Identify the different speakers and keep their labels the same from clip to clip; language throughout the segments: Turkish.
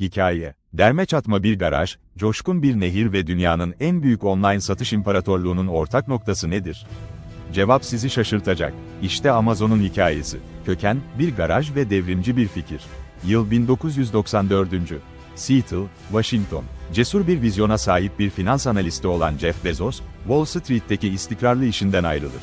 Speaker 1: Hikaye, derme çatma bir garaj, coşkun bir nehir ve dünyanın en büyük online satış imparatorluğunun ortak noktası nedir? Cevap sizi şaşırtacak. İşte Amazon'un hikayesi. Köken, bir garaj ve devrimci bir fikir. Yıl 1994. Seattle, Washington. Cesur bir vizyona sahip bir finans analisti olan Jeff Bezos, Wall Street'teki istikrarlı işinden ayrılır.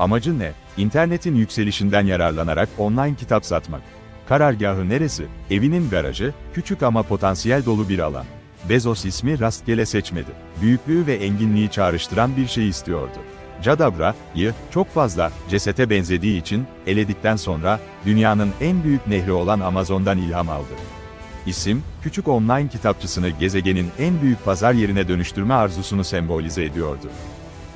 Speaker 1: Amacı ne? İnternetin yükselişinden yararlanarak online kitap satmak. Karargahı neresi? Evinin garajı, küçük ama potansiyel dolu bir alan. Bezos ismi rastgele seçmedi. Büyüklüğü ve enginliği çağrıştıran bir şey istiyordu. Cadabra'yı çok fazla cesete benzediği için eledikten sonra dünyanın en büyük nehri olan Amazon'dan ilham aldı. İsim, küçük online kitapçısını gezegenin en büyük pazar yerine dönüştürme arzusunu sembolize ediyordu.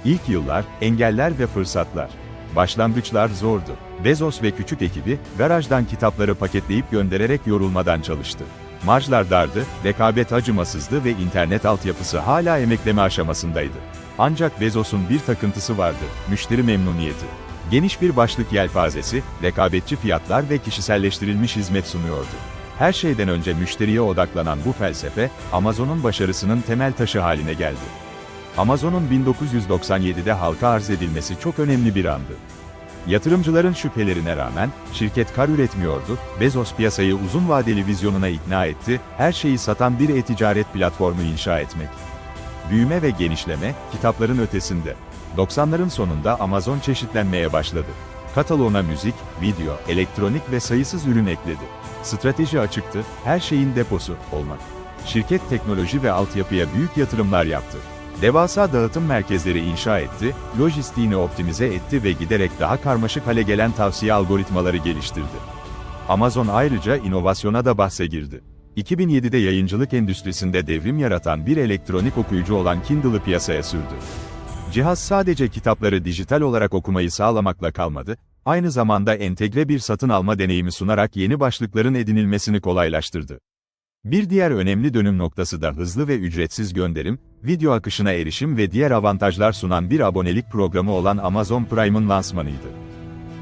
Speaker 1: İlk yıllar, engeller ve fırsatlar. Başlangıçlar zordu. Bezos ve küçük ekibi, garajdan kitapları paketleyip göndererek yorulmadan çalıştı. Marjlar dardı, rekabet acımasızdı ve internet altyapısı hala emekleme aşamasındaydı. Ancak Bezos'un bir takıntısı vardı, müşteri memnuniyeti. Geniş bir başlık yelpazesi, rekabetçi fiyatlar ve kişiselleştirilmiş hizmet sunuyordu. Her şeyden önce müşteriye odaklanan bu felsefe, Amazon'un başarısının temel taşı haline geldi. Amazon'un 1997'de halka arz edilmesi çok önemli bir andı. Yatırımcıların şüphelerine rağmen, şirket kar üretmiyordu, Bezos piyasayı uzun vadeli vizyonuna ikna etti, her şeyi satan bir e-ticaret platformu inşa etmek. Büyüme ve genişleme, kitapların ötesinde. 90'ların sonunda Amazon çeşitlenmeye başladı. Kataloğuna müzik, video, elektronik ve sayısız ürün ekledi. Strateji açıktı, her şeyin deposu olmak. Şirket teknoloji ve altyapıya büyük yatırımlar yaptı. Devasa dağıtım merkezleri inşa etti, lojistiğini optimize etti ve giderek daha karmaşık hale gelen tavsiye algoritmaları geliştirdi. Amazon ayrıca inovasyona da bahse girdi. 2007'de yayıncılık endüstrisinde devrim yaratan bir elektronik okuyucu olan Kindle'ı piyasaya sürdü. Cihaz sadece kitapları dijital olarak okumayı sağlamakla kalmadı, aynı zamanda entegre bir satın alma deneyimi sunarak yeni başlıkların edinilmesini kolaylaştırdı. Bir diğer önemli dönüm noktası da hızlı ve ücretsiz gönderim, video akışına erişim ve diğer avantajlar sunan bir abonelik programı olan Amazon Prime'ın lansmanıydı.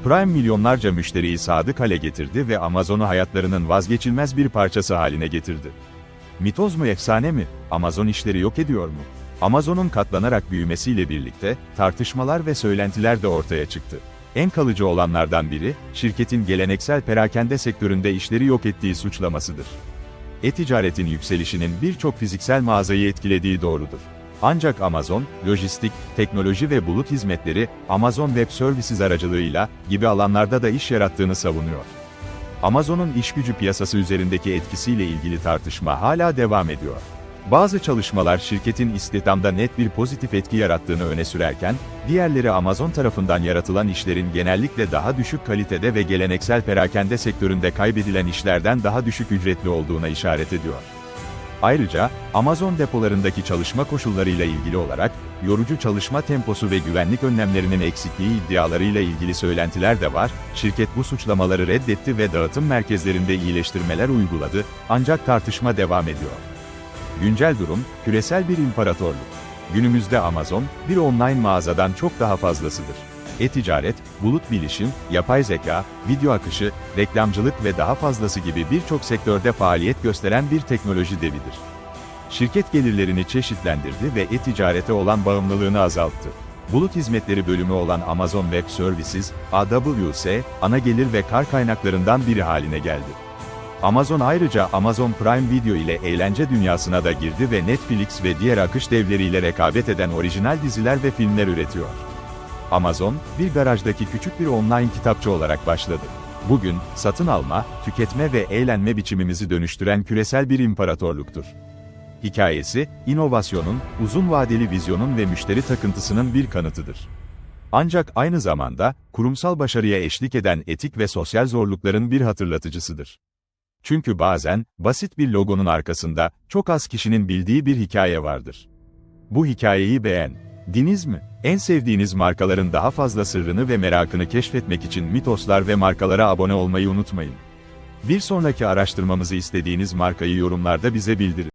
Speaker 1: Prime milyonlarca müşteriyi sadık hale getirdi ve Amazon'u hayatlarının vazgeçilmez bir parçası haline getirdi. Mitoz mu efsane mi? Amazon işleri yok ediyor mu? Amazon'un katlanarak büyümesiyle birlikte tartışmalar ve söylentiler de ortaya çıktı. En kalıcı olanlardan biri, şirketin geleneksel perakende sektöründe işleri yok ettiği suçlamasıdır. E-ticaretin yükselişinin birçok fiziksel mağazayı etkilediği doğrudur. Ancak Amazon, lojistik, teknoloji ve bulut hizmetleri, Amazon Web Services aracılığıyla gibi alanlarda da iş yarattığını savunuyor. Amazon'un iş gücü piyasası üzerindeki etkisiyle ilgili tartışma hala devam ediyor. Bazı çalışmalar şirketin istihdamda net bir pozitif etki yarattığını öne sürerken, diğerleri Amazon tarafından yaratılan işlerin genellikle daha düşük kalitede ve geleneksel perakende sektöründe kaybedilen işlerden daha düşük ücretli olduğuna işaret ediyor. Ayrıca, Amazon depolarındaki çalışma koşullarıyla ilgili olarak, yorucu çalışma temposu ve güvenlik önlemlerinin eksikliği iddialarıyla ilgili söylentiler de var, şirket bu suçlamaları reddetti ve dağıtım merkezlerinde iyileştirmeler uyguladı, ancak tartışma devam ediyor. Güncel durum, küresel bir imparatorluk. Günümüzde Amazon, bir online mağazadan çok daha fazlasıdır. E-ticaret, bulut bilişim, yapay zeka, video akışı, reklamcılık ve daha fazlası gibi birçok sektörde faaliyet gösteren bir teknoloji devidir. Şirket gelirlerini çeşitlendirdi ve e-ticarete olan bağımlılığını azalttı. Bulut hizmetleri bölümü olan Amazon Web Services, AWS, ana gelir ve kar kaynaklarından biri haline geldi. Amazon ayrıca Amazon Prime Video ile eğlence dünyasına da girdi ve Netflix ve diğer akış devleriyle rekabet eden orijinal diziler ve filmler üretiyor. Amazon, bir garajdaki küçük bir online kitapçı olarak başladı. Bugün, satın alma, tüketme ve eğlenme biçimimizi dönüştüren küresel bir imparatorluktur. Hikayesi, inovasyonun, uzun vadeli vizyonun ve müşteri takıntısının bir kanıtıdır. Ancak aynı zamanda, kurumsal başarıya eşlik eden etik ve sosyal zorlukların bir hatırlatıcısıdır. Çünkü bazen, basit bir logonun arkasında, çok az kişinin bildiği bir hikaye vardır. Bu hikayeyi beğen. Diniz mi? En sevdiğiniz markaların daha fazla sırrını ve merakını keşfetmek için mitoslar ve markalara abone olmayı unutmayın. Bir sonraki araştırmamızı istediğiniz markayı yorumlarda bize bildirin.